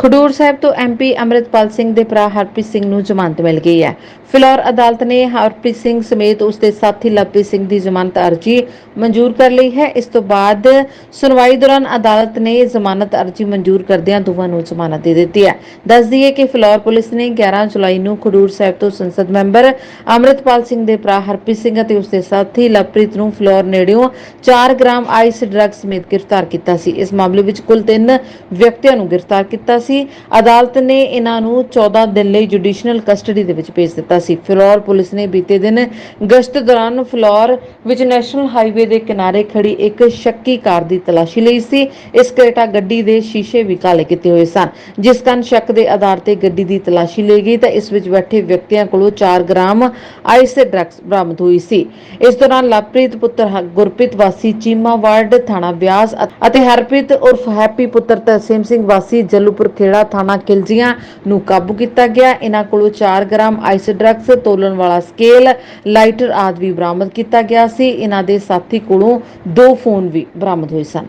ਖਡੂਰ ਸਾਹਿਬ ਤੋਂ ਐਮਪੀ ਅੰਮ੍ਰਿਤਪਾਲ ਸਿੰਘ ਦੇ ਭਰਾ ਹਰਪ੍ਰੀਤ ਸਿੰਘ ਨੂੰ ਜ਼ਮਾਨਤ ਮਿਲ ਗਈ ਹੈ। ਫਿਲੌਰ ਅਦਾਲਤ ਨੇ ਹਰਪ੍ਰੀਤ ਸਿੰਘ ਸਮੇਤ ਉਸ ਦੇ ਸਾਥੀ ਲਵਪ੍ਰੀਤ ਸਿੰਘ ਦੀ ਜ਼ਮਾਨਤ ਅਰਜੀ ਮਨਜ਼ੂਰ ਕਰ ਲਈ ਹੈ। ਇਸ ਤੋਂ ਬਾਅਦ ਸੁਣਵਾਈ ਦੌਰਾਨ ਅਦਾਲਤ ਨੇ ਜ਼ਮਾਨਤ ਅਰਜੀ ਮਨਜ਼ੂਰ ਕਰਦਿਆਂ ਦੋਵਾਂ ਨੂੰ ਜ਼ਮਾਨਤ ਦੇ ਦਿੱਤੀ ਹੈ। ਦੱਸ ਦਈਏ ਕਿ ਫਿਲੌਰ ਪੁਲਿਸ ਨੇ 11 ਜੁਲਾਈ ਨੂੰ ਖਡੂਰ ਸਾਹਿਬ ਤੋਂ ਸੰਸਦ ਮੈਂਬਰ ਅੰਮ੍ਰਿਤਪਾਲ ਸਿੰਘ ਦੇ ਭਰਾ ਹਰਪ੍ਰੀਤ ਸਿੰਘ ਅਤੇ ਉਸ ਦੇ ਸਾਥੀ ਲਵਪ੍ਰੀਤ ਨੂੰ ਫਿਲੌਰ ਨੇੜਿਓਂ 4 ਗ੍ਰਾਮ ਆਈਸ ਡਰੱਗ ਸਮੇਤ ਗ੍ਰਿਫਤਾਰ ਕੀਤਾ ਸੀ। ਇਸ ਮਾਮਲੇ ਵਿੱਚ ਕੁੱਲ 3 ਵਿਅਕਤੀਆਂ ਨੂੰ ਗ੍ਰਿਫਤਾਰ ਕੀਤਾ ਸੀ। ਅਦਾਲਤ ਨੇ ਇਹਨਾਂ ਨੂੰ 14 ਦਿਨ ਲਈ ਜੁਡੀਸ਼ੀਅਲ ਕਸਟਡੀ ਦੇ ਵਿੱਚ ਭੇਜ ਦਿੱਤਾ ਸੀ। ਫਿਲੌਰ ਪੁਲਿਸ ਨੇ ਬੀਤੇ ਦਿਨ ਗਸ਼ਤ ਦੌਰਾਨ ਫਿਲੌਰ ਵਿੱਚ ਨੈਸ਼ਨਲ ਹਾਈਵੇ ਦੇ ਕਿਨਾਰੇ ਖੜੀ ਇੱਕ ਸ਼ੱਕੀ ਕਾਰ ਦੀ ਤਲਾਸ਼ੀ ਲਈ ਸੀ। ਇਸ ਕਰੇਟਾ ਗੱਡੀ ਦੇ ਸ਼ੀਸ਼ੇ ਵੀ ਕਾਲੇ ਕੀਤੇ ਹੋਏ ਸਨ। ਜਿਸ ਕਾਰਨ ਸ਼ੱਕ ਦੇ ਆਧਾਰ ਤੇ ਗੱਡੀ ਦੀ ਤਲਾਸ਼ੀ ਲਈ ਗਈ ਤਾਂ ਇਸ ਵਿੱਚ ਬੈਠੇ ਵਿਅਕਤੀਆਂ ਕੋਲੋਂ 4 ਗ੍ਰਾਮ ਆਈਸ ਡਰੱਗਸ ਬਰਾਮਦ ਹੋਈ ਸੀ। ਇਸ ਦੌਰਾਨ ਲਵਪ੍ਰੀਤ ਪੁੱਤਰ ਗੁਰਪ੍ਰੀਤ ਵਾਸੀ ਚੀਮਾ ਵਾਰਡ ਥਾਣਾ ਬਿਆਸ ਅਤੇ ਹਰਪ੍ਰੀਤ ਉਰਫ ਹੈਪੀ ਪੁੱਤਰ ਤਰਸੇਮ ਸਿੰਘ ਵਾਸੀ ਜੱਲੂਪੁਰ ਖੇੜਾ ਥਾਣਾ ਕਿਲਜੀਆਂ ਨੂੰ ਕਾਬੂ ਕੀਤਾ ਗਿਆ। ਇਹਨਾਂ ਕੋਲੋਂ 4 ਗ੍ਰਾਮ ਆਈਸ ਡਰੱਗਸ, ਤੋਲਣ ਵਾਲਾ ਸਕੇਲ, ਲਾਈਟਰ ਆਦਿ ਵੀ ਬਰਾਮਦ ਕੀਤਾ ਗਿਆ ਸੀ। ਇਹਨਾਂ ਦੇ ਸਾਥੀ ਕੋਲੋਂ ਦੋ ਫੋਨ ਵੀ ਬਰਾਮਦ ਹੋਏ ਸਨ।